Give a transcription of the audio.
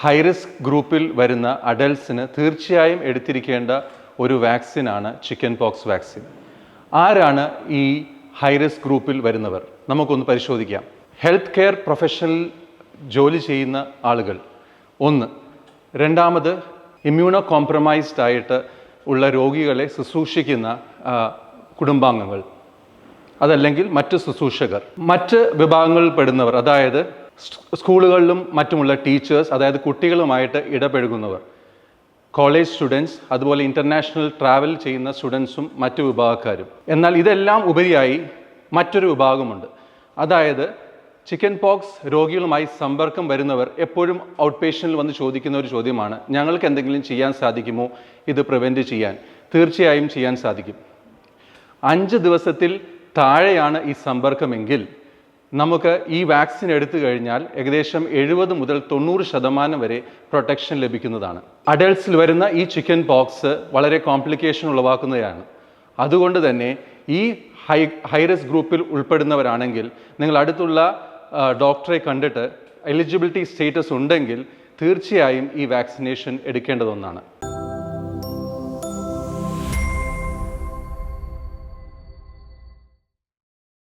High risk ഗ്രൂപ്പിൽ വരുന്ന അഡൽട്ട്സിന് തീർച്ചയായും എടുത്തിരിക്കേണ്ട ഒരു വാക്സിനാണ് ചിക്കൻ പോക്സ് വാക്സിൻ. ആരാണ് ഈ ഹൈറിസ്ക് ഗ്രൂപ്പിൽ വരുന്നവർ? നമുക്കൊന്ന് പരിശോധിക്കാം. ഹെൽത്ത് കെയർ പ്രൊഫഷണൽ ജോലി ചെയ്യുന്ന ആളുകൾ. ഒന്ന് രണ്ടാമത് ഇമ്മ്യൂണോ കോംപ്രമൈസ്ഡ് ആയിട്ട് ഉള്ള രോഗികളെ ശുശ്രൂഷിക്കുന്ന കുടുംബാംഗങ്ങൾ. അതല്ലെങ്കിൽ മറ്റ് ശുശ്രൂഷകർ. മറ്റ് വിഭാഗങ്ങളിൽ പെടുന്നവർ അതായത് സ്കൂളുകളിലും മറ്റുമുള്ള ടീച്ചേഴ്സ് അതായത് കുട്ടികളുമായിട്ട് ഇടപഴകുന്നവർ. കോളേജ് സ്റ്റുഡൻസ് അതുപോലെ ഇന്റർനാഷണൽ ട്രാവൽ ചെയ്യുന്ന സ്റ്റുഡൻസും മറ്റു വിഭാഗക്കാരും. എന്നാൽ ഇതെല്ലാം ഉപരിയായി മറ്റൊരു വിഭാഗമുണ്ട്. അതായത് ചിക്കൻ പോക്സ് രോഗികളുമായി സമ്പർക്കം വരുന്നവർ എപ്പോഴും ഔട്ട് പേഷ്യനിൽ വന്ന് ചോദിക്കുന്ന ഒരു ചോദ്യമാണ് ഞങ്ങൾക്ക് എന്തെങ്കിലും ചെയ്യാൻ സാധിക്കുമോ? ഇത് പ്രിവെന്റ് ചെയ്യാൻ. തീർച്ചയായും ചെയ്യാൻ സാധിക്കും. അഞ്ച് ദിവസത്തിൽ താഴെയാണ് ഈ സമ്പർക്കമെങ്കിൽ നമുക്ക് ഈ വാക്സിൻ എടുത്തു കഴിഞ്ഞാൽ ഏകദേശം എഴുപത് മുതൽ തൊണ്ണൂറ് ശതമാനം വരെ പ്രൊട്ടക്ഷൻ ലഭിക്കുന്നതാണ്. അഡൽട്ട്സിൽ വരുന്ന ഈ ചിക്കൻ പോക്സ് വളരെ കോംപ്ലിക്കേഷൻ ഉളവാക്കുന്നതാണ്. അതുകൊണ്ട് തന്നെ ഈ ഹൈ ഹൈറിസ് ഗ്രൂപ്പിൽ ഉൾപ്പെടുന്നവരാണെങ്കിൽ നിങ്ങൾ അടുത്തുള്ള ഡോക്ടറെ കണ്ടിട്ട് എലിജിബിലിറ്റി സ്റ്റേറ്റസ് ഉണ്ടെങ്കിൽ തീർച്ചയായും ഈ വാക്സിനേഷൻ എടുക്കേണ്ടതൊന്നാണ്.